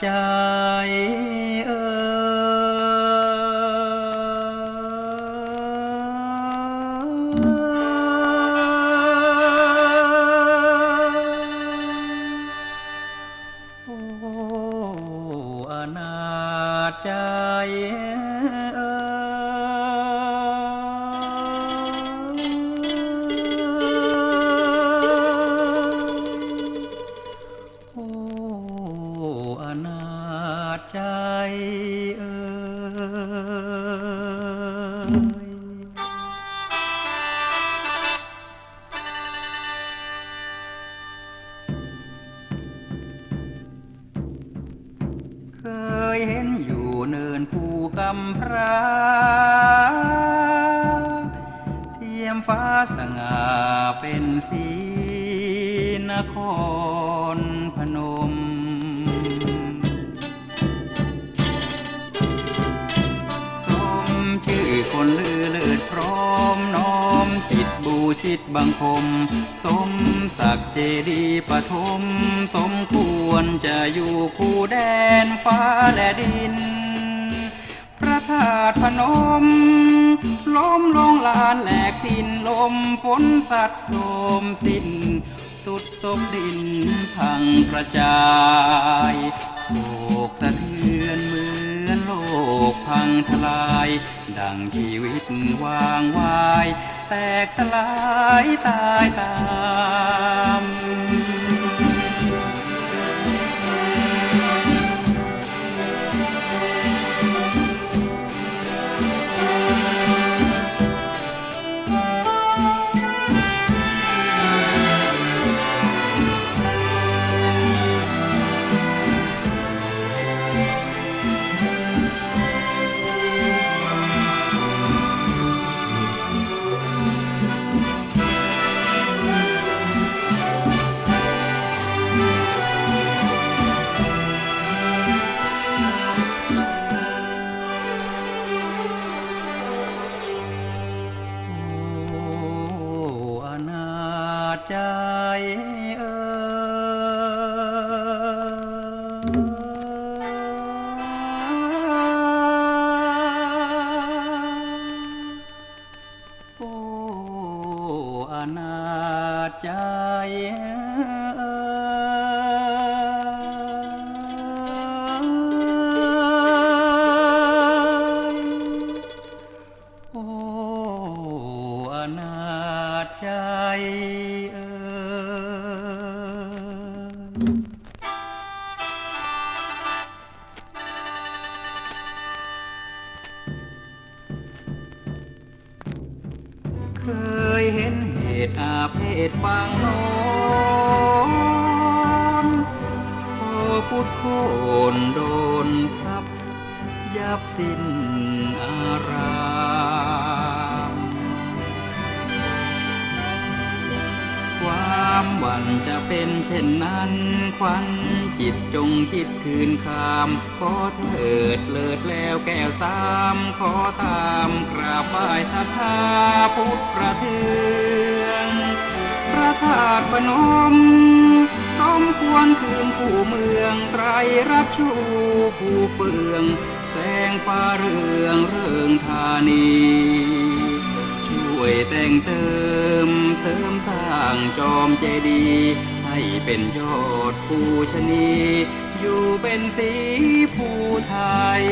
ใจเออโอ้อนาจใจ ใจเอ่ยเคยเห็นอยู่เนินภูกำพร้าเทียมฟ้าสง่าเป็นสีนคร ชิตบังคม สมศักดิ์เจดีปฐมสมควรจะอยู่คู่แดนฟ้าและดิน พระธาตุพนม ล้มลงลานแหลกดินลมฝนสัดโสมสิ้น สุดศพดินพังกระจายโศกสะเทือนเหมือนโลกพังทลาย ดังชีวิตวางวาย แตกสลายตายตาม เอ่ยโอ้อนาจใจเอ่ยโอ้อนาจใจเอ่ย ยเห็นเหตุอาเพศบางนอนโอพุทธโคนโดนทับ ยับสิ้นอารา หวั่นจะเป็นเช่นนั้นควันจิตจงคิดคืนคามขอเถิดเลิดแล้วแก้วสามขอตามกราบไหว้ศรัทธาพุทธประเทืองพระธาตุพนมสมควรคืนผู้เมืองไตรรับชูผู้เปือง แสงฟ้าเรืองเริงธานี วยแต่งเติมเสริมสร้างจอมเจดีให้เป็นยอดผู้ชนี อยู่เป็นสีผู้ไทย